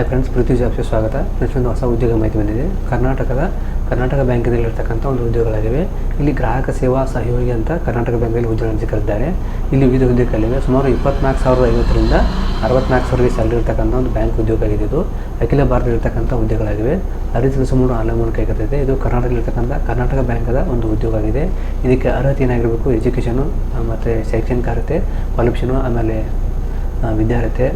Hi friends ಪ್ರೀತಿ ಜಾಬ್ಸ್ಗೆ ಸ್ವಾಗತ ಒಂದು ಹೊಸ ಉದ್ಯೋಗ ಮಾಹಿತಿ ಬಂದಿದೆ ಕರ್ನಾಟಕದ ಕರ್ನಾಟಕ ಬ್ಯಾಂಕಿನಲ್ಲಿರ್ತಕ್ಕಂಥ ಒಂದು ಉದ್ಯೋಗಗಳಾಗಿವೆ ಇಲ್ಲಿ ಗ್ರಾಹಕ ಸೇವಾ ಸಹಯೋಗಿ ಅಂತ ಕರ್ನಾಟಕ ಬ್ಯಾಂಕಲ್ಲಿ ಉದ್ಯೋಗ ಸಿಕ್ಕಿದ್ದಾರೆ ಇಲ್ಲಿ ವಿವಿಧ ಉದ್ಯೋಗಗಳಿವೆ ಸುಮಾರು ಇಪ್ಪತ್ನಾಲ್ಕು ಸಾವಿರದ ಐವತ್ತರಿಂದ ಅರವತ್ನಾಲ್ಕು ಸಾವಿರ ಸ್ಯಾಲ್ರಿ ಇರ್ತಕ್ಕಂಥ ಒಂದು ಬ್ಯಾಂಕ್ ಉದ್ಯೋಗ ಆಗಿದೆ ಇದು ಅಖಿಲ ಭಾರತದಲ್ಲಿರ್ತಕ್ಕಂಥ ಉದ್ಯೋಗಗಳಾಗಿವೆ ಅರ್ಜಿ ಸುಮಾರು ಆನ್ಲೈನ್ ಮೂಲಕ ಆಗಿರ್ತದೆ ಇದು ಕರ್ನಾಟಕದಲ್ಲಿರ್ತಕ್ಕಂಥ ಕರ್ನಾಟಕ ಬ್ಯಾಂಕದ ಒಂದು ಉದ್ಯೋಗ ಆಗಿದೆ ಇದಕ್ಕೆ ಅರ್ಹತೆ ಏನಾಗಿರಬೇಕು ಎಜುಕೇಷನು ಮತ್ತು ಶೈಕ್ಷಣಿಕ ಅರ್ಹತೆ ಕ್ವಾಲಿಫಿಕೇಷನು ಆಮೇಲೆ ವಿದ್ಯಾರ್ಹತೆ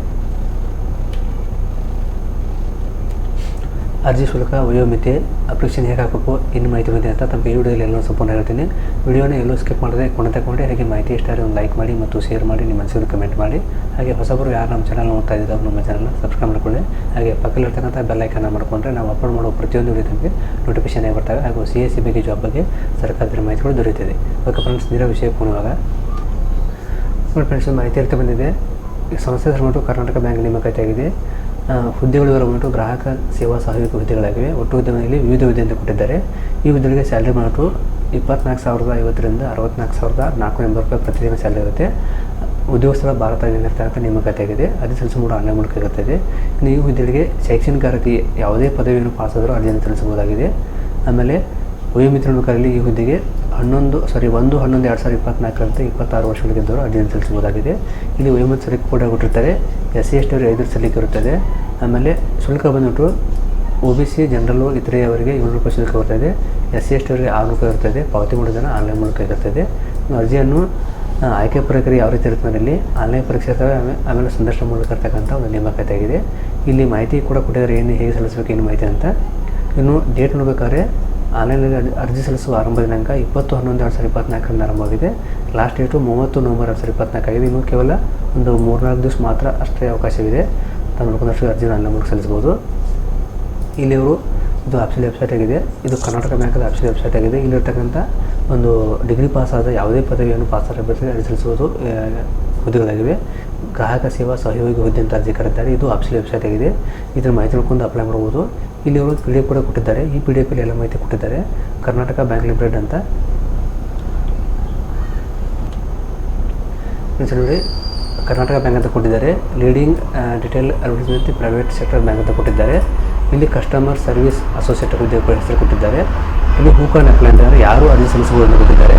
ಅರ್ಜಿ ಶುಲ್ಕ, ವಯೋಮಿತಿ, ಅಪ್ಲಿಕೇಶನ್ ಹೇಗೆ ಹಾಕಬೇಕು ಇನ್ನು ಮಾಹಿತಿ ಬಂದಿದೆ ಅಂತ ತಮ್ಮ ಈ ವಿಡಿಯೋದಲ್ಲಿ ಎಲ್ಲರೂ ಸಂಪೂರ್ಣ ಹೇಳ್ತೀನಿ. ವಿಡಿಯೋನ ಎಲ್ಲೂ ಸ್ಕಿಪ್ ಮಾಡದೆ ಕೊನೆ ತಗೊಂಡು ಹಾಗೆ ಮಾಹಿತಿ ಇಷ್ಟ ಆದರೆ ಒಂದು ಲೈಕ್ ಮಾಡಿ ಮತ್ತು ಶೇರ್ ಮಾಡಿ, ನಿಮ್ಮ ಮನಸ್ಸಿಗೆ ಕಮೆಂಟ್ ಮಾಡಿ. ಹಾಗೆ ಹೊಸಬರು ಯಾರು ನಮ್ಮ ಚಾನಲ್ ನೋಡ್ತಾ ಇದ್ದಾರೆ ನಮ್ಮ ಚಾನಲ್ನ ಸಬ್ಸ್ಕ್ರೈಬ್ ಮಾಡ್ಕೊಳ್ಳಿ. ಹಾಗೆ ಪಕ್ಕದಲ್ಲಿರ್ತಕ್ಕಂಥ ಬೆಲ್ಲೈಕನ್ನ ಮಾಡ್ಕೊಂಡ್ರೆ ನಾವು ಅಪ್ಲೋಡ್ ಮಾಡೋ ಪ್ರತಿಯೊಂದು ವಿಡಿಯೋ ತಮಗೆ ನೋಟಿಫಿಕೇಶನ್ ಆಗಿ ಬರ್ತವೆ. ಹಾಗೂ ಸಿ ಎಸ್ ಸಿ ಬಗ್ಗೆ ಜಾಬ್ ಬಗ್ಗೆ ಸರ್ಕಾರದ ಮಾಹಿತಿಗಳು ದೊರೆಯುತ್ತದೆ. ಓಕೆ ಫ್ರೆಂಡ್ಸ್ ನೇರ ವಿಷಯ ಹೋಗುವಾಗ ನೋಡಿ ಫ್ರೆಂಡ್ಸ್ ಮಾಹಿತಿ ಇರ್ತಾ ಬಂದಿದೆ. ಸಂಸ್ಥೆ ಹೆಸರು ಕರ್ನಾಟಕ ಬ್ಯಾಂಕ್ ನೇಮಕಾತಿ ಆಗಿದೆ. ಹುದ್ದೆಗಳು ಬಂದ್ಬಿಟ್ಟು ಗ್ರಾಹಕ ಸೇವಾ ಸಹಾಯಕ ಹುದ್ದೆಗಳಾಗಿವೆ. ಒಟ್ಟು ಹುದ್ದೆಗಳಲ್ಲಿ ವಿವಿಧ ಹುದ್ದೆ ಅಂತ ಕೊಟ್ಟಿದ್ದಾರೆ. ಈ ಹುದ್ದೆಗಳಿಗೆ ಸ್ಯಾಲ್ರಿ ಬಂದ್ಬಿಟ್ಟು ಇಪ್ಪತ್ನಾಲ್ಕು ಸಾವಿರದ ಐವತ್ತರಿಂದ ಅರವತ್ನಾಲ್ಕು ಸಾವಿರದ ನಾಲ್ಕು ಎಂಬತ್ತು ರೂಪಾಯಿ ಪ್ರತಿದಿನ ಸ್ಯಾಲ್ರಿ ಇರುತ್ತೆ. ಉದ್ಯೋಗ ಸ್ಥಳ ಭಾರತದಲ್ಲಿರ್ತಕ್ಕಂಥ ನೇಮಕಾತಿ ಆಗಿದೆ ಅರ್ಜಿ ಮೂಡ ಆನ್ಲೈನ್ ಮೂಲಕ ಇರುತ್ತದೆ. ಇನ್ನು ಈ ಹುದ್ದೆಗಳಿಗೆ ಶೈಕ್ಷಣಿಕ ಯಾವುದೇ ಪದವಿಯನ್ನು ಪಾಸ್ ಆದರೂ ಅರ್ಜಿಯನ್ನು ಸಲ್ಲಿಸಬಹುದಾಗಿದೆ. ಆಮೇಲೆ ವಯೋಮಿತ್ರ ನೇಮಕಾತಿಯಲ್ಲಿ ಈ ಹುದ್ದೆಗೆ ಹನ್ನೊಂದು ಸಾರಿ ಒಂದು, ಹನ್ನೊಂದು, ಎರಡು ಸಾವಿರದ ಇಪ್ಪತ್ನಾಲ್ಕರಂತೆ ಇಪ್ಪತ್ತಾರು ವರ್ಷಗಳಿದ್ದವರು ಅರ್ಜಿಯನ್ನು ಸಲ್ಲಿಸಬಹುದಾಗಿದೆ. ಇಲ್ಲಿ ವಯೋಮಿತಿ ಸರಿ ಕೂಡ ಕೊಟ್ಟಿರ್ತಾರೆ. ಎಸ್ ಸಿ ಎಸ್ ಟಿ ಅವರಿಗೆ ಐದು ಸಲ್ಲಿಕೆ ಇರುತ್ತದೆ ಆಮೇಲೆ ಶುಲ್ಕ ಬಂದ್ಬಿಟ್ಟು ಒ ಬಿ ಸಿ ಜನರಲ್ಲು ಇತರೆಯವರಿಗೆ ಏಳ್ನೂರು ರೂಪಾಯಿ ಶುಲ್ಕ ಬರ್ತದೆ ಎಸ್ ಸಿ ಎಸ್ ಟಿ ಅವರಿಗೆ ಆರುನೂರು ರೂಪಾಯಿ ಇರ್ತದೆ ಪಾವತಿ ಮಾಡೋದನ್ನು ಆನ್ಲೈನ್ ಮೂಲಕ ಇರ್ತದೆ ಅರ್ಜಿಯನ್ನು ಆಯ್ಕೆ ಪ್ರಕ್ರಿಯೆ ಯಾವ ರೀತಿ ಇರ್ತದೆ ಇಲ್ಲಿ ಆನ್ಲೈನ್ ಪರೀಕ್ಷೆ ಇರ್ತವೆ ಆಮೇಲೆ ಆಮೇಲೆ ಸಂದರ್ಶನ ಮೂಲಕ ಇರ್ತಕ್ಕಂಥ ಒಂದು ನೇಮಕಾತಿ ಆಗಿದೆ ಇಲ್ಲಿ ಮಾಹಿತಿ ಕೂಡ ಕೊಟ್ಟಿದ್ದಾರೆ. ಏನು, ಹೇಗೆ ಸಲ್ಲಿಸಬೇಕು, ಏನು ಮಾಹಿತಿ ಅಂತ. ಇನ್ನು ಡೇಟ್ ನೋಡ್ಬೇಕಾದ್ರೆ ಆನ್ಲೈನಲ್ಲಿ ಅರ್ಜಿ- ಸಲ್ಲಿಸುವ ಆರಂಭ ದಿನಾಂಕ ಇಪ್ಪತ್ತು ಹನ್ನೊಂದು ಎರಡು ಸಾವಿರದ ಇಪ್ಪತ್ನಾಲ್ಕರಿಂದ ಆರಂಭವಾಗಿದೆ. ಲಾಸ್ಟ್ ಡೇಟು ಮೂವತ್ತು ನವಂಬರ್ ಎರಡು ಸಾವಿರದ ಇಪ್ಪತ್ನಾಲ್ಕಾಗಿದೆ ಇನ್ನು ಕೇವಲ ಒಂದು ಮೂರ್ನಾಲ್ಕು ದಿವಸ ಮಾತ್ರ ಅಷ್ಟೇ ಅವಕಾಶವಿದೆ. ತಾವು ನೋಡ್ಕೊಂಡಷ್ಟು ಅರ್ಜಿನ ಆನ್ಲೈನ್ ಮೂಲಕ ಸಲ್ಲಿಸ್ಬೋದು ಇಲ್ಲಿ ಅವರು ಇದು ಆಪ್ಷನ್ ವೆಬ್ಸೈಟ್ ಆಗಿದೆ. ಇದು ಕರ್ನಾಟಕ ಬ್ಯಾಂಕದ ಆಪ್ಷನ್ ವೆಬ್ಸೈಟ್ ಆಗಿದೆ. ಇಲ್ಲಿರ್ತಕ್ಕಂಥ ಒಂದು ಡಿಗ್ರಿ ಪಾಸ್ ಆದ ಯಾವುದೇ ಪದವಿಯನ್ನು ಪಾಸ್ ಅಭ್ಯರ್ಥಿ ಅರ್ಜಿ ಸಲ್ಲಿಸುವುದು ಹುದ್ದೆಗಳಾಗಿವೆ. ಗ್ರಾಹಕ ಸೇವಾ ಸಹಯೋಗಿ ಹುದ್ದೆ ಅಂತ ಅರ್ಜಿ ಕರೆದಿದ್ದಾರೆ. ಇದು ಆಫೀಸಿಯಲ್ ವೆಬ್ಸೈಟ್ ಆಗಿದೆ. ಇದರ ಮಾಹಿತಿ ನೋಡ್ಕೊಂಡು ಅಪ್ಲೈ ಮಾಡ್ಬೋದು. ಇಲ್ಲಿ ಅವರು ಪಿ ಡಿ ಕೂಡ ಕೊಟ್ಟಿದ್ದಾರೆ. ಈ ಪಿ ಡಿ ಎಫಲ್ಲಿ ಎಲ್ಲ ಮಾಹಿತಿ ಕೊಟ್ಟಿದ್ದಾರೆ. ಕರ್ನಾಟಕ ಬ್ಯಾಂಕ್ ಲಿಮಿಟೆಡ್ ಅಂತ. ನೋಡಿ ಕರ್ನಾಟಕ ಬ್ಯಾಂಕ್ ಅಂತ ಕೊಟ್ಟಿದ್ದಾರೆ. Leading detail advertisement private sector bank ಅಂತ ಕೊಟ್ಟಿದ್ದಾರೆ. ಇಲ್ಲಿ ಕಸ್ಟಮರ್ ಸರ್ವಿಸ್ ಅಸೋಸಿಯೇಟ್ ಹುದ್ದೆ ಹೆಸರು ಕೊಟ್ಟಿದ್ದಾರೆ. ಇಲ್ಲಿ ಹೂಕಾನ್ ಅಪ್ಲೈ ಅಂತಂದರೆ ಯಾರು ಅರ್ಜಿ ಸಲ್ಲಿಸಬಹುದು ಅಂತ ಕೊಟ್ಟಿದ್ದಾರೆ.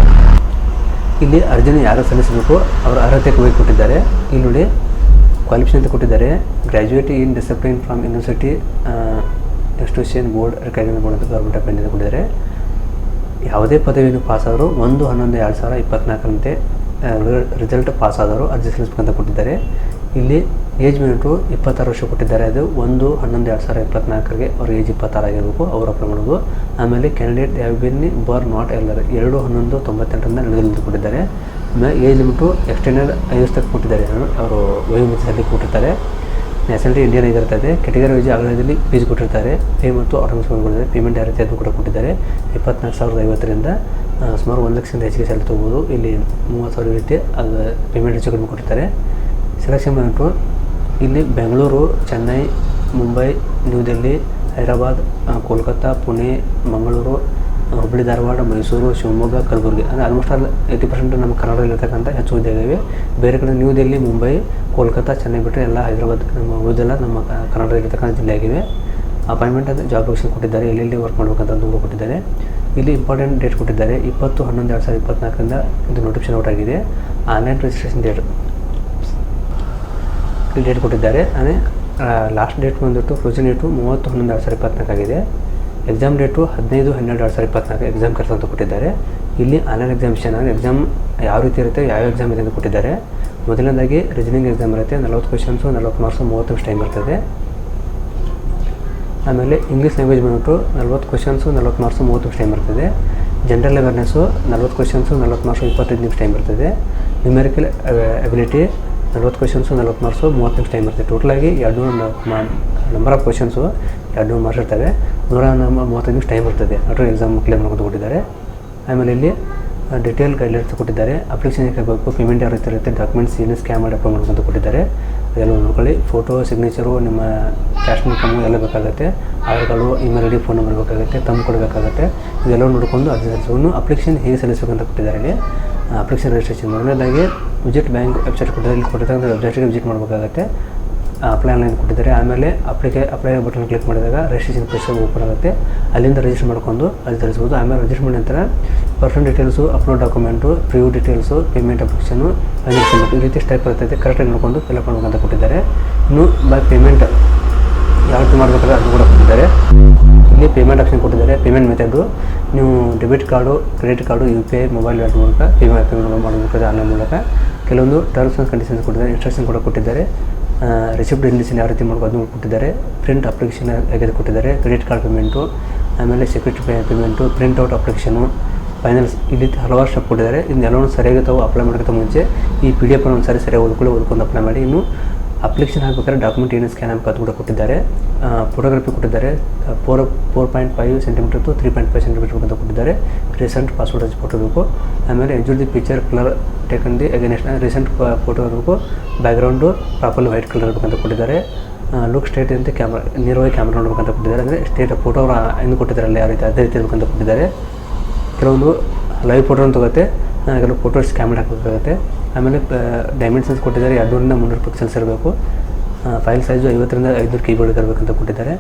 ಇಲ್ಲಿ ಅರ್ಜಿನ ಯಾರು ಸಲ್ಲಿಸಬೇಕು, ಅವರ ಅರ್ಹತೆ ಕೊಟ್ಟಿದ್ದಾರೆ. ಇಲ್ಲಿ ನೋಡಿ ಕ್ವಾಲಿಫಿಕೇಷನ್ ಅಂತ ಕೊಟ್ಟಿದ್ದಾರೆ. Graduate in discipline from university institution board recording board ಅಂತ ಗೌರ್ಮೆಂಟ್ ಆಫ್ ಇಂಡಿಯಾ ಕೊಟ್ಟಿದ್ದಾರೆ. ಯಾವುದೇ ಪದವಿಯನ್ನು ಪಾಸ್ ಆದರೂ ಒಂದು, ಹನ್ನೊಂದು, ಎರಡು ಸಾವಿರ ಇಪ್ಪತ್ನಾಲ್ಕರಂತೆ ರಿಸಲ್ಟ್ ಪಾಸ್ ಅರ್ಜಿ ಸಲ್ಲಿಸಬೇಕಂತ ಕೊಟ್ಟಿದ್ದಾರೆ. ಇಲ್ಲಿ ಏಜ್ ಮಿನಿಟು ಇಪ್ಪತ್ತಾರು ವರ್ಷ ಕೊಟ್ಟಿದ್ದಾರೆ. ಅದು ಒಂದು, ಹನ್ನೊಂದು, ಎರಡು ಸಾವಿರ ಇಪ್ಪತ್ನಾಲ್ಕರಿಗೆ ಅವ್ರ ಏಜ್ ಇಪ್ಪತ್ತಾರು ಆಗಿರಬೇಕು, ಅವರು ಆಮೇಲೆ candidate have been born not earlier ಎರಡು, ಹನ್ನೊಂದು, ತೊಂಬತ್ತೆಂಟರಿಂದ ನಡೆದು ಕೊಟ್ಟಿದ್ದಾರೆ ಆಮೇಲೆ ಏಜ್ ಲಿಮಿಟು ಎಕ್ಸ್ಟೆಂಡೆಡ್ ಐವತ್ತು ತಕ್ಕ ಕೊಟ್ಟಿದ್ದಾರೆ. ಅವರು ವಯೋಮಿತಿಯಲ್ಲಿ ಕೊಟ್ಟಿರ್ತಾರೆ. ನ್ಯಾಷನಾಲಿಟಿ ಇಂಡಿಯನ್ ಆಗಿರ್ತದೆ. ಕೆಟಗರಿ ವೈಸ್ ಆಗಲದಲ್ಲಿ ಫೀಸ್ ಕೊಟ್ಟಿರ್ತಾರೆ. ಪೇ ಮತ್ತು ಆಟೋಮಿಕ್ಸ್ ಕೊಟ್ಟಿದ್ದಾರೆ. ಪೇಮೆಂಟ್ ಯಾವ ಅದು ಕೂಡ ಕೊಟ್ಟಿದ್ದಾರೆ. ಇಪ್ಪತ್ನಾಲ್ಕು ಸಾವಿರದ ಐವತ್ತರಿಂದ ಸುಮಾರು ಒಂದು ಲಕ್ಷದಿಂದ ಹೆಚ್ಚಿಗೆ ಸ್ಯಾಲರಿ ತೊಗೋಬೋದು. ಇಲ್ಲಿ ಮೂವತ್ತು ಸಾವಿರ ರೀತಿ, ಅದು ಪೇಮೆಂಟ್ ಹೆಚ್ಚು ಕಡಿಮೆ ಕೊಟ್ಟಿರ್ತಾರೆ. ಸೆಲೆಕ್ಷನ್ ಬಂದ್ಬಿಟ್ಟು ಇಲ್ಲಿ ಬೆಂಗಳೂರು, ಚೆನ್ನೈ, ಮುಂಬೈ, ನ್ಯೂ ದೆಲ್ಲಿ, ಹೈದರಾಬಾದ್ ಕೋಲ್ಕತ್ತಾ, ಪುಣೆ, ಮಂಗಳೂರು ಹುಬ್ಬಳ್ಳಿ, ಧಾರವಾಡ, ಮೈಸೂರು, ಶಿವಮೊಗ್ಗ, ಕಲಬುರಗಿ. ಅಂದರೆ ಆಲ್ಮೋಸ್ಟ್ ಆಲ್ ಏಯ್ಟಿ ಪರ್ಸೆಂಟ್ ನಮ್ಮ ಕರ್ನಾಟಕದಲ್ಲಿರ್ತಕ್ಕಂಥ ಹೆಚ್ಚು ಹುದ್ದೆಗಳಿವೆ ಬೇರೆ ಕಡೆ ನ್ಯೂ ದೆಲ್ಲಿ, ಮುಂಬೈ, ಕೋಲ್ಕತ್ತಾ, ಚೆನ್ನೈ ಬಿಟ್ಟರೆ ಎಲ್ಲ ಹೈದರಾಬಾದ್, ನಮ್ಮ ಉಳಿದೆಲ್ಲ ನಮ್ಮ ಕರ್ನಾಟಕದಲ್ಲಿರ್ತಕ್ಕಂಥ ಜಿಲ್ಲೆಯಾಗಿವೆ. ಅಪಾಯಿಂಟ್ಮೆಂಟ್ ಅದು ಜಾಬ್ ಲೊಕೇಶನ್ ಕೊಟ್ಟಿದ್ದಾರೆ, ಎಲ್ಲೆಲ್ಲಿ ವರ್ಕ್ ಮಾಡಬೇಕಂತ ಕೂಡ ಕೊಟ್ಟಿದ್ದಾರೆ. ಇಲ್ಲಿ ಇಂಪಾರ್ಟೆಂಟ್ ಡೇಟ್ ಕೊಟ್ಟಿದ್ದಾರೆ, ಇಪ್ಪತ್ತು, ಹನ್ನೊಂದು, ಎರಡು ಸಾವಿರದ ಇಪ್ಪತ್ನಾಲ್ಕರಿಂದ ಇದು ನೋಟಿಫಿಕೇಶನ್ ಔಟ್ ಆಗಿದೆ. ಆನ್ಲೈನ್ ರಿಜಿಸ್ಟ್ರೇಷನ್ ಡೇಟ್ ಡೇಟ್ ಕೊಟ್ಟಿದ್ದಾರೆ. ಅಂದರೆ ಲಾಸ್ಟ್ ಡೇಟ್ ಬಂದ್ಬಿಟ್ಟು ಕ್ಲೋಸಿಂಗ್ ಡೇಟು ಮೂವತ್ತು, ಹನ್ನೊಂದು, ಎರಡು ಸಾವಿರದ ಇಪ್ಪತ್ತ್ನಾಲ್ಕಾಗಿದೆ ಎಕ್ಸಾಮ್ ಡೇಟು ಹದಿನೈದು, ಹನ್ನೆರಡು, ಎರಡು ಸಾವಿರದ ಇಪ್ಪತ್ತ್ನಾಲ್ಕು ಎಕ್ಸಾಮ್ ಕೆಲಸ ಅಂತ ಕೊಟ್ಟಿದ್ದಾರೆ. ಇಲ್ಲಿ ಆನ್ಲೈನ್ ಎಕ್ಸಾಮಿಷನ್ ಅಂದರೆ ಎಕ್ಸಾಮ್ ಯಾವ ರೀತಿ ಇರುತ್ತೆ, ಯಾವ ಎಕ್ಸಾಮ್ ಇದೆ ಅಂತ ಕೊಟ್ಟಿದ್ದಾರೆ. ಮೊದಲನೇದಾಗಿ ರೀಸನಿಂಗ್ ಎಕ್ಸಾಮ್ ಇರುತ್ತೆ. ನಲವತ್ತು ಕ್ವಶನ್ಸು ನಲವತ್ತು ಮಾರ್ಕ್ಸು ಮೂವತ್ತು ನಿಮಿಷ ಟೈಮ್ ಇರ್ತದೆ. ಆಮೇಲೆ ಇಂಗ್ಲೀಷ್ ಲ್ಯಾಂಗ್ವೇಜ್ ಬಂದುಬಿಟ್ಟು ನಲ್ವತ್ತು ಕ್ವಶನ್ಸು ನಲ್ವತ್ತು ಮಾರ್ಕ್ಸು ಮೂವತ್ತು ನಿಮಿಷ ಟೈಮ್ ಇರ್ತದೆ. ಜನರಲ್ ಅವೇರ್ನೆಸ್ಸು ನಲವತ್ತು ಕ್ವಶನ್ಸು ನಲವತ್ತು ಮಾರ್ಕ್ಸು ಇಪ್ಪತ್ತೈದು ನಿಮಿಷ ಟೈಮ್ ಇರ್ತದೆ. ನ್ಯೂಮೆರಿಕಲ್ ಅಬಿಲಿಟಿ ನಲ್ವತ್ತು ಕ್ವಶನ್ಸು ನಲ್ವತ್ತು ಮಾರ್ಕ್ಸು ಮೂವತ್ತು ನಿಮಿಷ ಟೈಮ್ ಇರ್ತದೆ ಟೋಟಲಾಗಿ ಎರಡು ನಂಬರ್ ಆಫ್ ಕ್ವಶನ್ಸು ಎರಡು ನೂರು ಮಾರ್ಕ್ಸ್ ಇರ್ತವೆ. ನೂರ ನಮ್ಮ ಮೂವತ್ತು ನಿಮಿಷ ಟೈಮ್ ಇರ್ತದೆ. ಅದ್ರ ಎಕ್ಸಾಮ್ ಕ್ಲಿಯರ್ ಮಾಡ್ಕೊಂಡು ಕೊಟ್ಟಿದ್ದಾರೆ. ಆಮೇಲೆ ಇಲ್ಲಿ ಡಿಟೇಲ್ ಗೈಡ್ಲೈನ್ಸ್ ಕೊಟ್ಟಿದ್ದಾರೆ. ಅಪ್ಲಿಕೇಶನ್ ಹಾಕಬೇಕು ಪೇಮೆಂಟ್ ಯಾವ ರೀತಿ ಇರುತ್ತೆ ಡಾಕ್ಯುಮೆಂಟ್ಸ್ ಏನು ಸ್ಕ್ಯಾನ್ ಮಾಡಿ ಅಪ್ಲೋಡ್ ಮಾಡ್ಕೊಂಡು ಕೊಟ್ಟಿದ್ದಾರೆ. ಅದೆಲ್ಲ ನೋಡ್ಕೊಳ್ಳಿ. ಫೋಟೋ ಸಿಗ್ನೇಚರು ನಿಮ್ಮ ಕ್ಯಾಶ್ ಇನ್ಕಮು ಎಲ್ಲ ಬೇಕಾಗುತ್ತೆ. Aadhaar card email I D phone number ಬೇಕಾಗುತ್ತೆ. ತಮ್ಮ ಕೊಡಬೇಕಾಗುತ್ತೆ ಇದೆಲ್ಲ ನೋಡಿಕೊಂಡು ಅರ್ಜಿ ಸಲ್ಲಿಸೋನು ಅಪ್ಲಿಕೇಶನ್ ಹೇಗೆ ಸಲ್ಲಿಸಬೇಕಂತ ಕೊಟ್ಟಿದ್ದಾರೆ ಇಲ್ಲಿ. ಅಪ್ಲಿಕೇಶನ್ ರಿಜಿಸ್ಟ್ರೇಷನ್ ಮೊದಲನೇದಾಗಿ ವಿಜಿಟ್ ಬ್ಯಾಂಕ್ ವೆಬ್ಸೈಟ್ ಕೊಟ್ಟಿದ್ದಾರೆ. ಇಲ್ಲಿ ಕೊಟ್ಟಿರ್ತಕ್ಕಂಥ ವೆಬ್ಸೈಟ್ಗೆ ವಿಸಿಟ್ ಮಾಡಬೇಕಾಗುತ್ತೆ. ಅಪ್ಲೈ ಆನ್ಲೈನ್ ಕೊಟ್ಟಿದ್ದಾರೆ. ಆಮೇಲೆ ಅಪ್ಲಿಕೆ ಅಪ್ಲೈ ಬಟನ್ ಕ್ಲಿಕ್ ಮಾಡಿದಾಗ ರಿಜಿಸ್ಟ್ರೇಷನ್ ಪ್ರೊಸೆಸ್ ಓಪನ್ ಆಗುತ್ತೆ. ಅಲ್ಲಿಂದ ರಿಜಿಸ್ಟರ್ ಮಾಡ್ಕೊಂಡು ಅಲ್ಲಿ ತರಿಸ್ಬೋದು. ಆಮೇಲೆ ರಿಜಿಸ್ಟರ್ ಮಾಡಿದ ನಂತರ person details upload document preview details payment application ಈ ರೀತಿ ಸ್ಟೆಪ್ ಇರ್ತೈತೆ ಕರೆಕ್ಟಾಗಿ ನೋಡಿಕೊಂಡು ಫಿಲಪ್ ಮಾಡ್ಬೇಕಂತ ಕೊಟ್ಟಿದ್ದಾರೆ. ಇನ್ನು ಬೈ ಪೇಮೆಂಟ್ ಯಾವ ರೀತಿ ಮಾಡಬೇಕಾದ್ರೆ ಅದು ಕೂಡ ಕೊಟ್ಟಿದ್ದಾರೆ. ಇಲ್ಲಿ ಪೇಮೆಂಟ್ ಆಪ್ಷನ್ ಕೊಟ್ಟಿದ್ದಾರೆ. ಪೇಮೆಂಟ್ ಮೆಥಡು ನೀವು debit card, credit card, U P I, mobile watt ಮೂಲಕ ವಿಮಾ ಪೇಮೆಂಟ್ ಮಾಡಬೇಕಾದ್ರೆ ಆನ್ಲೈನ್ ಮೂಲಕ. ಕೆಲವೊಂದು ಟರ್ಮ್ಸ್ ಆ್ಯಂಡ್ ಕಂಡೀಷನ್ಸ್ ಕೊಟ್ಟಿದ್ದಾರೆ ಇನ್ಸ್ಟ್ರಕ್ಷನ್ ಕೂಡ ಕೊಟ್ಟಿದ್ದಾರೆ. ರಿಸಿಪ್ಟ್ ಇಂಡಿಷನ್ ಯಾವ ರೀತಿ ಮಾಡ್ಬೋದು ಅದನ್ನು ಕೊಟ್ಟಿದ್ದಾರೆ. ಪ್ರಿಂಟ್ ಅಪ್ಲಿಕೇಶನ್ ಹೇಗೆ ಕೊಟ್ಟಿದ್ದಾರೆ. ಕ್ರೆಡಿಟ್ ಕಾರ್ಡ್ ಪೇಮೆಂಟು ಆಮೇಲೆ security pay payment print out application final ಇಲ್ಲಿ ಹಲವಾರು ಸ್ಟೆಪ್ ಕೊಟ್ಟಿದ್ದಾರೆ. ಇದನ್ನೆಲ್ಲವೂ ಸರಿಯಾಗಿ ತಾವು ಅಪ್ಲೈ ಮಾಡೋಕ್ಕಿಂತ ಮುಂಚೆ ಈ ಪಿ ಡಿ ಎಫ್ ಒಂದು ಸಾರಿ ಸರಿಯಾಗಿ ಓದ್ಕೊಳ್ಳಿ, ಓದ್ಕೊಂಡು ಅಪ್ಲೈ ಮಾಡಿ. ಇನ್ನು ಅಪ್ಲಿಕೇಶನ್ ಹಾಕಬೇಕಾದ್ರೆ ಡಾಕ್ಯುಮೆಂಟ್ ಏನು ಸ್ಕ್ಯಾನ್ ಆಗಬೇಕು ಕೂಡ ಕೊಟ್ಟಿದ್ದಾರೆ. ಫೋಟೋಗ್ರಫಿ ಕೊಟ್ಟಿದ್ದಾರೆ. Four four point five centimetre to three point five centimetre ಅಂತ ಕೊಟ್ಟಿದ್ದಾರೆ. ರೀಸೆಂಟ್ ಪಾಸ್ವರ್ಡ್ ಸೈಜ್ ಫೋಟೋ ಬೇಕು ಆಮೇಲೆ ensure the picture colour taken the against recent photo ಇರಬೇಕು. ಬ್ಯಾಕ್ಗ್ರೌಂಡು ಪ್ರಾಪರ್ಲಿ ವೈಟ್ ಕಲರ್ ಇರಬೇಕಂತ ಕೊಟ್ಟಿದ್ದಾರೆ. ಲುಕ್ ಸ್ಟೇಟ್ ಅಂತ ಕ್ಯಾಮ್ರಾ ನೇರವಾಗಿ ಕ್ಯಾಮ್ರಾ ನೋಡ್ಬೇಕಂತ ಕೊಟ್ಟಿದ್ದಾರೆ. ಅಂದರೆ ಸ್ಟೇಟ್ ಫೋಟೋ ಹೆಂಗೆ ಕೊಟ್ಟಿದ್ದಾರೆ ಅಲ್ಲಿ ಯಾವ ರೀತಿ, ಅದೇ ರೀತಿ ಇರಬೇಕಂತ ಕೊಟ್ಟಿದ್ದಾರೆ. ಕೆಲವೊಂದು ಲೈವ್ ಫೋಟೋನ ತಗೋತೆ ಕೆಲವು ಫೋಟೋಸ್ ಕ್ಯಾಮ್ರಾ ಹಾಕಬೇಕಾಗುತ್ತೆ. ಆಮೇಲೆ ಡೈಮೆನ್ಷನ್ಸ್ ಕೊಟ್ಟಿದ್ದಾರೆ. ಎರಡೂರಿಂದ ಮುನ್ನೂರು ಪಿಕ್ಸೆಲ್ಸ್ ಇರಬೇಕು. ಫೈಲ್ ಸೈಜು ಐವತ್ತರಿಂದ ಐದುನೂರು ಕೀಬೋರ್ಡ್ ಇರಬೇಕಂತ ಕೊಟ್ಟಿದ್ದಾರೆ.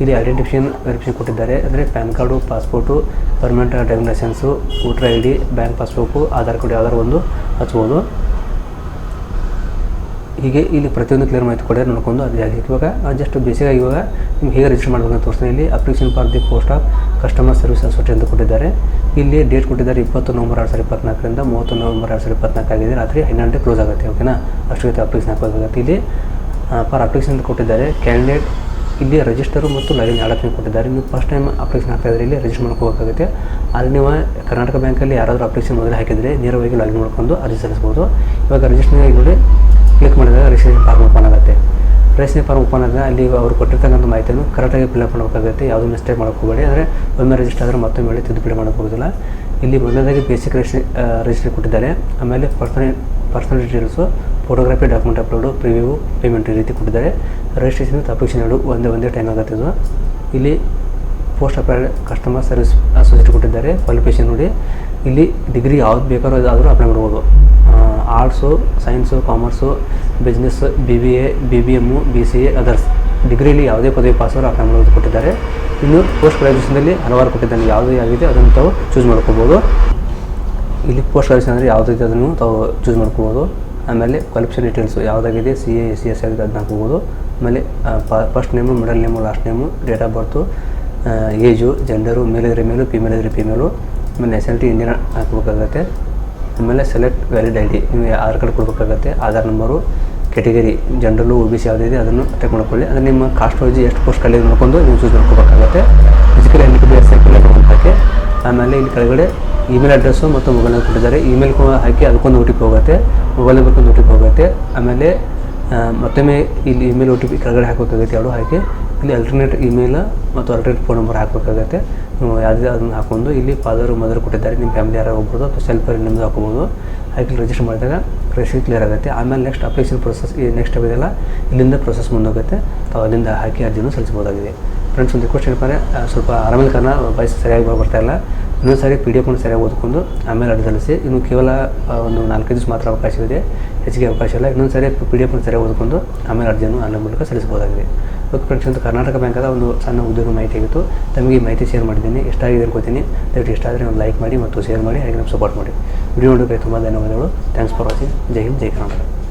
ಇಲ್ಲಿ ಐಡೆಂಟಿಫಿಕೇಷನ್ ವೆರಿಫಿಕೇಷನ್ ಕೊಟ್ಟಿದ್ದಾರೆ. ಅಂದರೆ PAN card passport permanent driving licence voter I D bank passbook Aadhaar card ಯಾವ್ದಾರು ಒಂದು ಹಚ್ಬೋದು. ಹೀಗೆ ಇಲ್ಲಿ ಪ್ರತಿಯೊಂದು ಕ್ಲಿಯರ್ ಮಾಹಿತಿ ಕೊಡೋದು ನೋಡ್ಕೊಂಡು ಅದು ಯಾಕೆ ಇವಾಗ ಜಸ್ಟ್ ಬೇಸಿಗಾಗಿ ಇವಾಗ ನಿಮ್ಗೆ ಹೇಗೆ ರಿಜಿಸ್ಟರ್ ಮಾಡಬೇಕು ಅಂತ ತೋರಿಸ್ತೀನಿ. ಇಲ್ಲಿ application for the post of customer service associate ಅಂತ ಕೊಟ್ಟಿದ್ದಾರೆ. ಇಲ್ಲಿ ಡೇಟ್ ಕೊಟ್ಟಿದ್ದಾರೆ ಇಪ್ಪತ್ತು ನವಂಬರ್ ಎರಡು ಸಾವಿರದ ಇಪ್ಪತ್ನಾಲ್ಕರಿಂದ ಮೂವತ್ತು ನವಂಬರ್ ಎರಡು ಸಾವಿರದ ಇಪ್ಪತ್ನಾಲ್ಕು ಆಗಿದೆ. ರಾತ್ರಿ ಹನ್ನೆರಡು ಕ್ಲೋಸ್ ಆಗುತ್ತೆ ಓಕೆನಾ ಅಷ್ಟು ಜೊತೆ ಅಪ್ಲಿಕೇಶನ್ ಹಾಕಬೇಕಾಗುತ್ತೆ ಇಲ್ಲಿ ಫಾರ್ ಅಪ್ಲಿಕೇಶನ್ ಅಂತ ಕೊಟ್ಟಿದ್ದಾರೆ ಕ್ಯಾಂಡಿಡೇಟ್ ಇಲ್ಲಿ ರಿಜಿಸ್ಟರು ಮತ್ತು ಲಾಗಿನ್ ಆಡಕ್ಕೆ ಕೊಟ್ಟಿದ್ದಾರೆ. ನೀವು ಫಸ್ಟ್ ಟೈಮ್ ಅಪ್ಲಿಕೇಶನ್ ಹಾಕ್ತಾ ಇದ್ರೆ ಇಲ್ಲಿ ರಿಜಿಸ್ಟರ್ ಮಾಡ್ಕೋಬೇಕಾಗುತ್ತೆ ಅಲ್ಲಿ ನೀವು ಕರ್ನಾಟಕ ಬ್ಯಾಂಕಲ್ಲಿ ಯಾರಾದರೂ ಅಪ್ಲಿಕೇಶನ್ ಮೊದಲು ಹಾಕಿದರೆ ನೇರವಾಗಿ ಲಾಗಿನ್ ಮಾಡ್ಕೊಂಡು ಅರ್ಜಿ ಸಲ್ಲಿಸ್ಬೋದು. ಇವಾಗ ರಿಜಿಸ್ಟರ್ ನೋಡಿ ಕ್ಲಿಕ್ ಮಾಡಿದಾಗ ರಿಜಿಸ್ಟ್ರೇಷನ್ ಫಾರ್ಮ್ ಓಪನ್ ಆಗುತ್ತೆ. ರಿಜಿಸ್ಟ್ರೇಷನ್ ಫಾರ್ಮ್ ಓಪನ್ ಆದಾಗ ಅಲ್ಲಿ ಅವರು ಕೊಟ್ಟಿರ್ತಕ್ಕಂಥ ಮಾಹಿತಿಯನ್ನು ಕರೆಕ್ಟಾಗಿ ಫಿಲ್ಅಪ್ ಮಾಡಬೇಕಾಗುತ್ತೆ. ಯಾವುದೂ ಮಿಸ್ಟೇಕ್ ಹೋಗಬೇಡಿ. ಅಂದರೆ ಒಮ್ಮೆ ರಿಜಿಸ್ಟರ್ ಆದರೆ ಮತ್ತೊಮ್ಮೆ ಹೇಳಿ ತಿದ್ದುಪಡಿ ಮಾಡೋಕ್ಕೋಗೋದಿಲ್ಲ ಇಲ್ಲಿ ಮೊದಲನೇದಾಗಿ ಬೇಸಿಕ್ ರಿಜಿಸ್ಟ್ರೇ ರಿಜಿಸ್ಟ್ರಿ ಕೊಟ್ಟಿದ್ದಾರೆ. ಆಮೇಲೆ personal personal details photography document upload preview payment ಈ ರೀತಿ ಕೊಟ್ಟಿದ್ದಾರೆ. ರಿಜಿಸ್ಟ್ರೇಷನ್ ಅಪ್ಲಿಕೇಶನ್ ಎರಡು ಒಂದೇ ಒಂದೇ ಟೈಮ್ ಆಗುತ್ತೆ ಇದು. ಇಲ್ಲಿ post applied customer service associate ಕೊಟ್ಟಿದ್ದಾರೆ. ಕ್ವಾಲಿಫಿಕೇಷನ್ ನೋಡಿ. ಇಲ್ಲಿ ಡಿಗ್ರಿ ಯಾವ್ದು ಬೇಕಾದ್ರೂ ಅದಾದರೂ ಅಪ್ಲೈ ಮಾಡ್ಬೋದು. Arts, science, commerce business B B A, B B M B C A, others ಡಿಗ್ರಿಲಿ ಯಾವುದೇ ಪದವಿ ಪಾಸ್ ಅವರು ಅಪ್ಲೈ ಮಾಡೋದು ಕೊಟ್ಟಿದ್ದಾರೆ ಇನ್ನು ಪೋಸ್ಟ್ ಗ್ರಾಜುಯೇಷನಲ್ಲಿ ಹಲವಾರು ಕೊಟ್ಟಿದ್ದಾನೆ. ಯಾವುದೇ ಆಗಿದೆ ಅದನ್ನು ತಾವು ಚೂಸ್ ಮಾಡ್ಕೋಬೋದು. ಇಲ್ಲಿ ಪೋಸ್ಟ್ ಗ್ರಾಜುಯೇಷನ್ ಅಂದರೆ ಯಾವುದೈತೆ ಅದನ್ನು ತಾವು ಚೂಸ್ ಮಾಡ್ಕೋಬೋದು. ಆಮೇಲೆ ಕ್ವಾಲಿಫಿಕೇಷನ್ ಡೀಟೇಲ್ಸು ಯಾವುದಾಗಿದೆ, ಸಿ ಎ ಸಿ, ಎಸ್ ಆಗಿದೆ ಅದನ್ನ ಹಾಕ್ಬೋದು ಆಮೇಲೆ first name, middle name, last name, date of birth age, gender, ಮೇಲಿದ್ರೆ male, female ಇದ್ರೆ ಫಿಮೇಲು, ಆಮೇಲೆ ನೆಸೆಂಟಿ ಇಂಡಿಯನ್ ಹಾಕ್ಬೇಕಾಗತ್ತೆ. ಆಮೇಲೆ ಸೆಲೆಕ್ಟ್ ವ್ಯಾಲಿಡ್ ಐ ಡಿ ನೀವು ಆಧಾರ್ ಕಾರ್ಡ್ ಕೊಡಬೇಕಾಗತ್ತೆ Aadhaar number category general O B C ಯಾವುದಿದೆ ಅದನ್ನು ಟೆಕ್ ಮಾಡ್ಕೊಳ್ಳಿ. ಅಂದರೆ ನಿಮ್ಮ ಕಾಸ್ಟ್ ವೈಸ್ ಎಷ್ಟು ಪೋಸ್ಟ್ ಖಾಲಿ ನೋಡ್ಕೊಂಡು ನೀವು ಚೂಸ್ ಮಾಡ್ಕೋಬೇಕಾಗತ್ತೆ. ಫಿಸಿಕಲ್ ಹ್ಯಾಂಡಿಕ್ಯಾಪ್ ಎಸ್ ಹಾಕಿ, ಆಮೇಲೆ ಇಲ್ಲಿ ಕೆಳಗಡೆ ಇಮೇಲ್ ಅಡ್ರೆಸ್ಸು ಮತ್ತು ಮೊಬೈಲ್ ನಂಬರ್ ಕೊಟ್ಟಿದ್ದಾರೆ. ಇಮೇಲ್ ಹಾಕಿ ಅದಕ್ಕೊಂದು ಓ ಟಿ ಪಿ ಹೋಗುತ್ತೆ. ಮೊಬೈಲ್ ನಂಬರ್ಗೊಂದು ಓ ಟಿ ಪಿ ಹೋಗುತ್ತೆ. ಆಮೇಲೆ ಮತ್ತೊಮ್ಮೆ ಇಲ್ಲಿ ಇಮೇಲ್ ಓ ಟಿ ಪಿ ಕೆಳಗಡೆ ಹಾಕಬೇಕಾಗುತ್ತೆ ಎರಡು ಹಾಕಿ, ಇಲ್ಲಿ ಅಲ್ಟರ್ನೇಟ್ ಇಮೇಲ್ ಮತ್ತು ಅಲ್ಟರ್ನೇಟ್ ಫೋನ್ ನಂಬರ್ ಹಾಕಬೇಕಾಗುತ್ತೆ ಯಾವುದೇ ಅದನ್ನು ಹಾಕೊಂಡು ಇಲ್ಲಿ ಫಾದರು ಮದರ್ ಕೊಟ್ಟಿದ್ದಾರೆ. ನಿಮ್ಮ ಫ್ಯಾಮಿಲಿ ಯಾರು ಹೋಗ್ಬೋದು ಅಥವಾ ಸೆಲ್ಫ್ ನಿಮ್ಮದು ಹಾಕೋಬೋದು. ಹಾಕಿ ರಿಜಿಸ್ಟರ್ ಮಾಡಿದಾಗ ರಿಸೀಟ್ ಕ್ಲಿಯರ್ ಆಗುತ್ತೆ. ಆಮೇಲೆ ನೆಕ್ಸ್ಟ್ ಅಪ್ಲಿಕೇಶನ್ ಪ್ರೊಸೆಸ್ ಈ ನೆಕ್ಸ್ಟ್ ಇದೆಲ್ಲ ಇಲ್ಲಿಂದ ಪ್ರೊಸೆಸ್ ಮುಂದೋಗುತ್ತೆ. ತಾವು ಅಲ್ಲಿಂದ ಹಾಕಿ ಅರ್ಜಿಯನ್ನು ಸಲ್ಲಿಸಬಹುದಾಗಿದೆ. ಫ್ರೆಂಡ್ಸ್ ಒಂದು ರಿಕ್ವೆಸ್ಟ್ ಏನಪ್ಪ ಅಂದರೆ ಸ್ವಲ್ಪ ಆರಾಮಲ್ಲಿ ಕಾರಣ ವಾಯ್ಸ್ ಸರಿಯಾಗಿ ಬರ್ತಾ ಇಲ್ಲ. ಇನ್ನೊಂದು ಸಾರಿ ಪಿ ಡಿ ಎಫ್ ಸರಿಯಾಗಿ ಓದ್ಕೊಂಡು ಆಮೇಲೆ ಅರ್ಜಿ ಸಲ್ಲಿಸಿ. ಇನ್ನು ಕೇವಲ ಒಂದು ನಾಲ್ಕೈದು ದಿವಸ ಮಾತ್ರ ಅವಕಾಶವಿದೆ ಹೆಚ್ಚಿಗೆ ಅವಕಾಶ ಇಲ್ಲ. ಇನ್ನೊಂದು ಸಾರಿ ಪಿ ಡಿ ಎಫ್ ಸರಿಯಾಗಿ ಓದ್ಕೊಂಡು ಆಮೇಲೆ ಅರ್ಜಿಯನ್ನು ಆನ್ಲೈನ್ ಮೂಲಕ ಸಲ್ಲಿಸಬಹುದಾಗಿದೆ. ಫ್ರೆಂಡ್ಸ್ ಅಂತ ಕರ್ನಾಟಕ ಬ್ಯಾಂಕದ ಒಂದು ಸಣ್ಣ ಉದ್ಯೋಗ ಮಾಹಿತಿ ಆಗಿತ್ತು. ತಮಗೆ ಈ ಮಾಹಿತಿ ಶೇರ್ ಮಾಡಿದ್ದೀನಿ. ಎಷ್ಟಾಗಿದೆ ಅನ್ಕೋತೀನಿ. ದಯವಿಟ್ಟು ಎಷ್ಟಾದರೆ ಒಂದು ಲೈಕ್ ಮಾಡಿ ಮತ್ತು ಶೇರ್ ಮಾಡಿ, ಹಾಗೆ ನಮ್ಮ ಸಪೋರ್ಟ್ ಮಾಡಿ. ವಿಡಿಯೋ ನೋಡೋಕ್ಕೆ ತುಂಬ ಧನ್ಯವಾದಗಳು. Thanks for watching Jai Hind, Jai Karnataka.